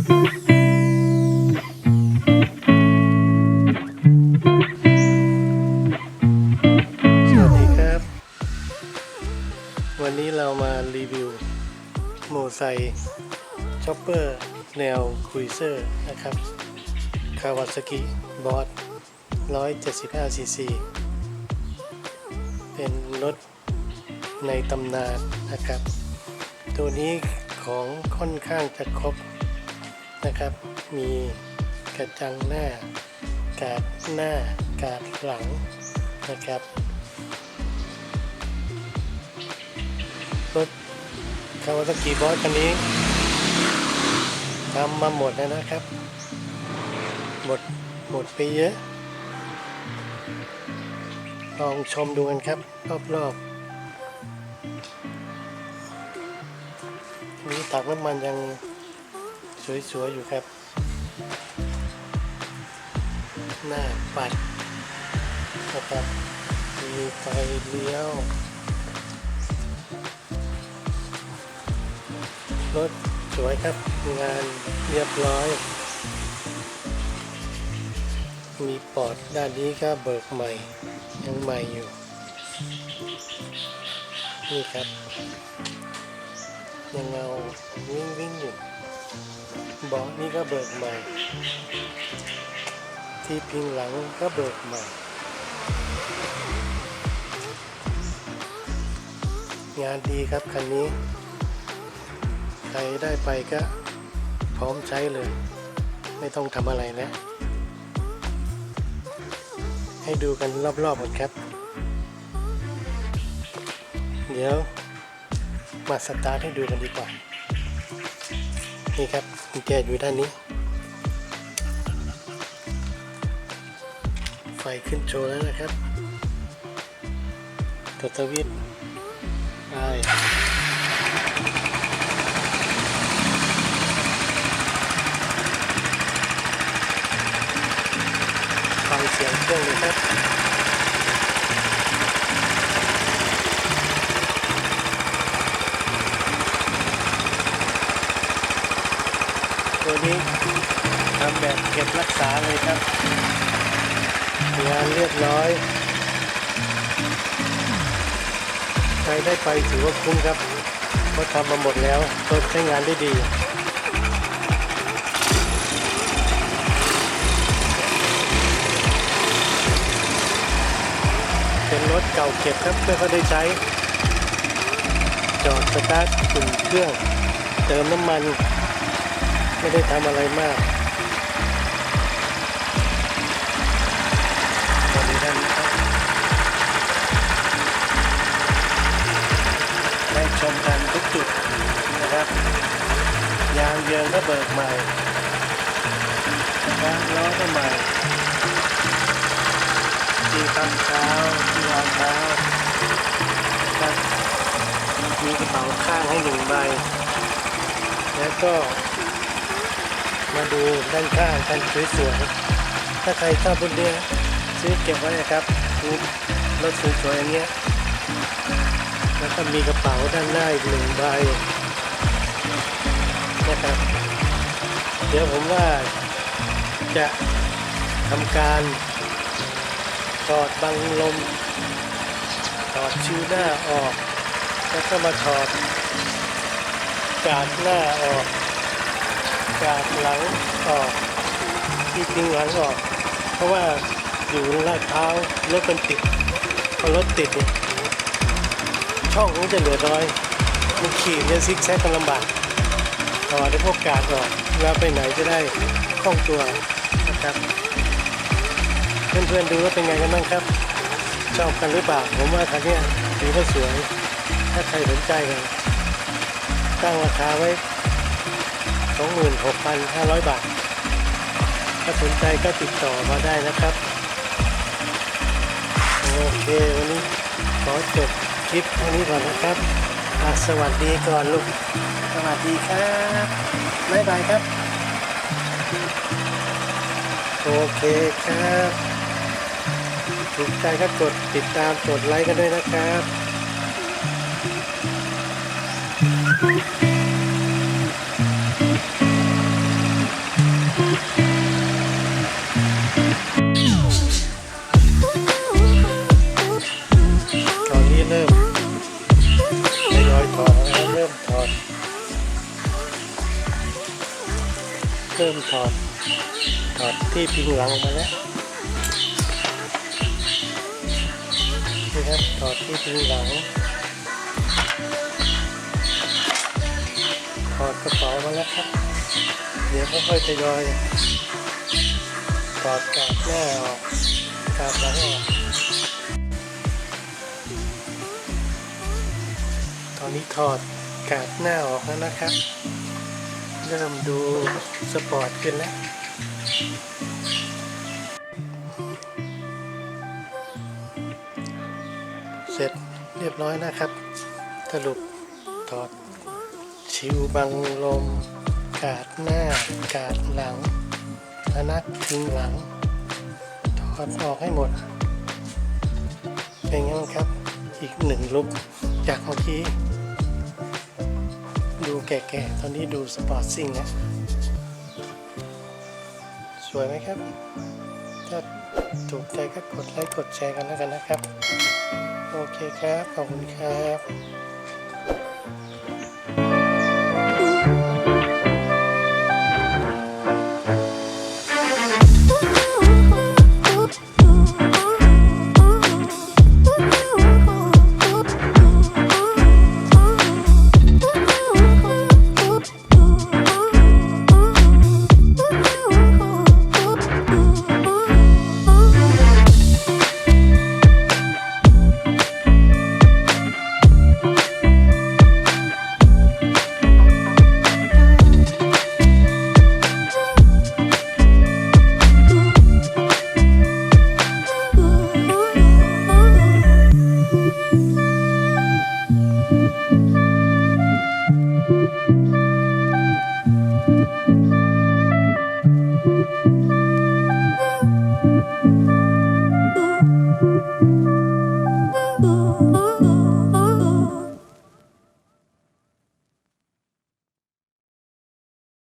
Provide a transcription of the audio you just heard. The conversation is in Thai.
สวัสดีครับ วันนี้เรามารีวิวโมไซช็อปเปอร์ แนวครูเซอร์นะครับคาวาซากิบอส175ซีซีเป็นรถในตำนานนะครับ ตัวนี้ของค่อนข้างจะครบ นะครับ มีกระจังหน้ากาดหน้ากาดหลังนะครับรถคาวาซากิบอสคันนี้ทำมาหมดแล้วนะครับ หมดหมดไปเยอะ ลองชมดูกันครับ รอบๆนี่ตักน้ำมันยัง สวยๆอยู่ครับ หน้าปัดนะครับมีไฟเลี้ยวรถสวยครับงานเรียบร้อย มีปอดด้านนี้ก็เบิกใหม่ ยังใหม่อยู่ นี่ครับ ยังเงาวิ่งวิ่งอยู่ เบาะนี่ก็เบิกใหม่ ที่พิงหลังก็เบิกใหม่ งานดีครับคันนี้ ใครได้ไปก็พร้อมใช้เลย ไม่ต้องทำอะไรแล้ว ให้ดูกันรอบๆกันครับ เดี๋ยวมาสตาร์ทให้ดูกันดีกว่า นี่ครับกุญแจอยู่ด้านนี้ ไฟขึ้นโชว์แล้วนะครับตัวสวิตช์ไปฟังเสียงเครื่องเลยครับ นี้ทำแบบเก็บรักษาเลยครับงานเรียบร้อย ใครได้ไปถือว่าคุ้มครับเพราะทำมาหมดแล้วรถใช้งานได้ดีเป็นรถเก่าเก็บครับไม่ค่อยได้ใช้ จอดสตาร์ทอุ่นเครื่อง เติมน้ำมัน ไม่ได้ทำอะไรมากสวัสดีท่านครับได้ชมกันทุกจุดนะครับ ยางเยืองก็เบิกใหม่ยางล้อก็ใหม่ที่ตั้งเท้าที่วางเท้าครับมีกระเป๋าข้างให้หนึ่งใบ แล้วก็ มาดูด้านข้างกันสวยๆถ้าใครชอบรุ่นเนี้ยซื้อเก็บไว้นะครับรูปรถสวยๆอย่างเงี้ยแล้วก็มีกระเป๋าด้านหน้าอีกหนึ่งใบนะครับ เดี๋ยวผมว่าจะทำการถอดบังลมถอดชิวหน้าออก แล้วก็มาถอดกาดหน้าออก กาดหลังออกที่พิงหลังออก เพราะว่าอยู่ลาดเท้ารถมันติดพอรถติดเนี่ยช่องมันจะเหลือน้อยมันขี่เนี่ยซิกแซกกันลำบากถอดได้พวกกาดออกแล้วไปไหนจะได้คล่องตัวนะครับ เพื่อนๆดูว่าเป็นไงกันบ้างครับ ชอบกันหรือเปล่าผมว่าคันเนี้ยถือว่าสวย ถ้าใครสนใจกันตั้งราคาไว้ 26,500 บาท ถ้าสนใจก็ติดต่อมาได้นะครับ โอเค วันนี้ขอจบคลิปเท่านี้ก่อนนะครับอะสวัสดีก่อนลูก สวัสดีครับบ๊ายบายครับ โอเคครับถูกใจก็กดติดตามกดไลค์กันด้วยนะครับ เริ่มถอดถอดที่พิงหลังออกมาแล้วนี่ครับถอดที่พิงหลังถอดกระเป๋ามาแล้วครับ เดี๋ยวค่อยๆทยอยถอดกาบหน้าออกกาบหลังออกตอนนี้ถอดกาบหน้าออกแล้วนะครับ เริ่มดูสปอร์ตขึ้นแล้วเสร็จเรียบร้อยนะครับ สรุปถอด ชิวบังลม กาดหน้า กาดหลังพนักพิงหลัง ถอดออกให้หมด เป็นไงบ้างครับ อีกหนึ่งลุกจากเมื่อกี้ ดูแก่ๆ ตอนนี้ดูสปอร์ตซิ่งนะ สวยไหมครับ ถ้าถูกใจก็กดไลค์กดแชร์กันแล้วกันนะครับ โอเคครับ ขอบคุณครับ